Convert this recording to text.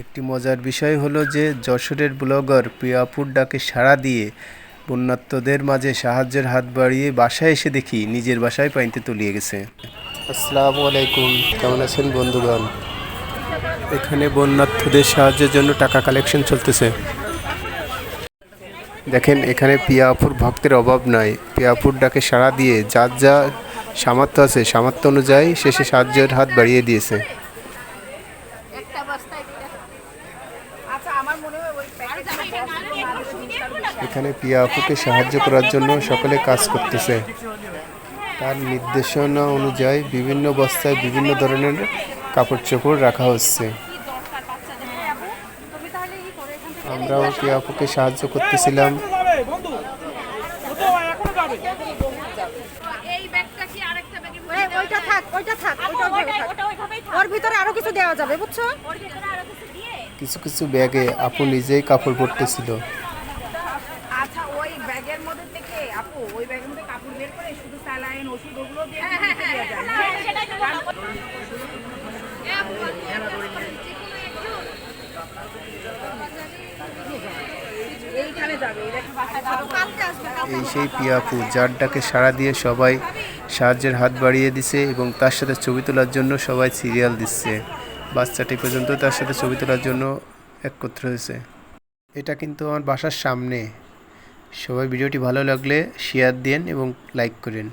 একটি মজার বিষয় হলো যে যশোরের ব্লগার প্রিয়াপুর ডাকে সাড়া দিয়ে বন্যাত্মদের মাঝে সাহায্যের হাত বাড়িয়ে বাসায় এসে দেখি নিজের বাসায় পানিতে তলিয়ে গেছে। আসসালামু আলাইকুম। কেমন আছেন বন্ধুগণ? এখানে বন্যার্থদের সাহায্যের জন্য টাকা কালেকশন চলতেছে। দেখেন এখানে পিয়াপুর ভক্তের অভাব নাই। পিয়াপুর ডাকে সাড়া দিয়ে যার যা সামর্থ্য আছে সামর্থ্য অনুযায়ী শেষে সাহায্যের হাত বাড়িয়ে দিয়েছে একটা বস্তায় দুইটা। আচ্ছা আমার মনে হয় ওই প্যাকেটটা এখানে পিয়াপুকে সাহায্য করার জন্য সকলে কাজ করতেছে। তার নির্দেশনা অনুযায়ী বিভিন্ন বস্তায় বিভিন্ন ধরনের কাপড় চোপড় রাখা হচ্ছে। আমরাও পিয়াপুকে সাহায্য করতেছিলাম। এই ব্যাগটা কি আরেকটা ব্যাগের ওই- ওইটা থাক ওইটা থাক ওইটা ওইভাবে থাক। ওর ভিতরে আরও কিছু দেওয়া যাবে বুঝছ? ওর ভিতরে আরও কিছু কিছু কিছু ব্যাগে আপু নিজেই কাপড় পরতেছিল। আচ্ছা ওই ব্যাগের মধ্যে থেকে আপু ওই ব্যাগের মধ্যে কাপড় বের করে শুধু স্যালাইন ওষুধ ওগুলো দিয়ে দিয়ে যায় এইখানে যাবে এই দেখো বাসায় যাবে কালকে আসবে কালকে এই সেই পিয়াপু যার ডাকে সাড়া দিয়ে সবাই সাহায্যের হাত বাড়িয়ে দিছে এবং তার সাথে ছবি তোলার জন্য সবাই সিরিয়াল দিচ্ছে। বাচ্চাটি পর্যন্ত তার সাথে ছবি তোলার জন্য একত্র হয়েছে। এটা কিন্তু আমার বাসার সামনে। সবাই ভিডিওটি ভালো লাগলে শেয়ার দিন এবং লাইক করেন।